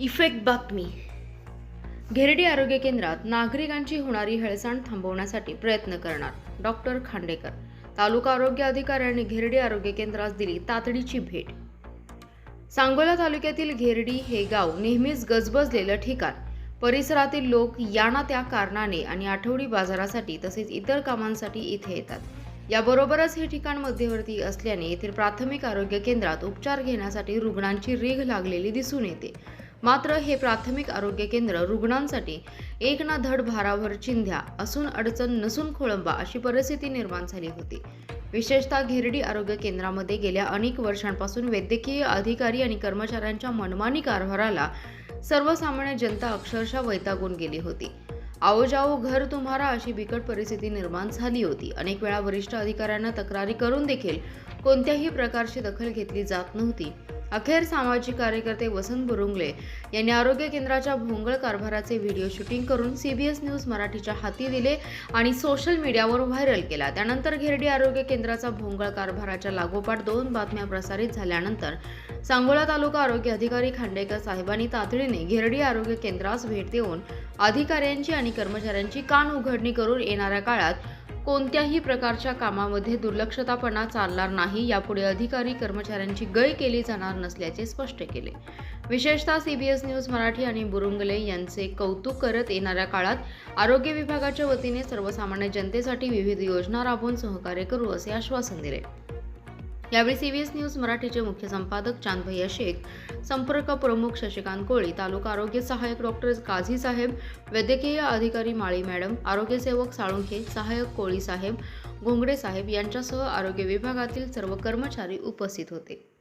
Effect बातमी. घेरडी आरोग्य केंद्रात नागरिकांची होणारी हेळसांड थांबवण्यासाठी प्रयत्न करणार डॉक्टर खांडेकर. तालुका आरोग्य अधिकाऱ्यांनी घेरडी आरोग्य केंद्रास दिली तातडीची भेट. सांगोला तालुक्यातील घेरडी हे गाव नेहमीच गजबजलेलं ठिकाण. परिसरातील लोक याना त्या कारणाने आणि आठवडी बाजारासाठी तसेच इतर कामांसाठी इथे येतात. याबरोबरच हे ठिकाण मध्यवर्ती असल्याने येथील प्राथमिक आरोग्य केंद्रात उपचार घेण्यासाठी रुग्णांची रीघ लागलेली दिसून येते. मात्र हे प्राथमिक आरोग्य केंद्र रुग्णांसाठी एक ना धड भाराभर चिंध्या असून अडचण नसून खोळंबा अशी परिस्थिती निर्माण झाली होती. विशेषतः घेरडी आरोग्य केंद्रामध्ये गेल्या अनेक वर्षांपासून वैद्यकीय अधिकारी आणि कर्मचाऱ्यांच्या मनमानी कारभाराला सर्वसामान्य जनता अक्षरशः वैतागून गेली होती. आओ जाओ घर तुम्हारा अशी बिकट परिस्थिती निर्माण झाली होती. अनेक वेळा वरिष्ठ अधिकाऱ्यांना तक्रारी करून देखील कोणत्याही प्रकारची दखल घेतली जात नव्हती. अखेर सामाजिक कार्यकर्ते वसंत बुरुंगले यांनी आरोग्य केंद्राच्या भोंगळ कारभाराचे व्हिडिओ शूटिंग करून सीबीएस न्यूज मराठीच्या हाती दिले आणि सोशल मीडियावर व्हायरल केला. त्यानंतर घेरडी आरोग्य केंद्राचा भोंगळ कारभाराच्या लागोपाठ दोन बातम्या प्रसारित झाल्यानंतर सांगोला तालुका आरोग्य अधिकारी खांडेकर साहेबांनी तातडीने घेरडी आरोग्य केंद्रास भेट देऊन अधिकाऱ्यांची आणि कर्मचाऱ्यांची कान उघडणी करून येणाऱ्या काळात कोणत्याही प्रकारच्या कामामध्ये दुर्लक्षतापणा चालणार नाही यापुढे अधिकारी कर्मचाऱ्यांची गय केली जाणार नसल्याचे स्पष्ट केले. विशेषतः सीबीएस न्यूज मराठी आणि बुरुंगले यांचे कौतुक करत येणाऱ्या काळात आरोग्य विभागाच्या वतीने सर्वसामान्य जनतेसाठी विविध योजना राबवून सहकार्य करू असे आश्वासन दिले. यावेळी सीबीएस न्यूज मराठीचे मुख्य संपादक चांदभैया शेख संपर्क प्रमुख शशिकांत कोळी तालुका आरोग्य सहाय्यक डॉक्टर काझी साहेब वैद्यकीय अधिकारी माळी मॅडम आरोग्यसेवक साळुंखे सहाय्यक कोळी साहेब घोंगडे साहेब यांच्यासह आरोग्य विभागातील सर्व कर्मचारी उपस्थित होते.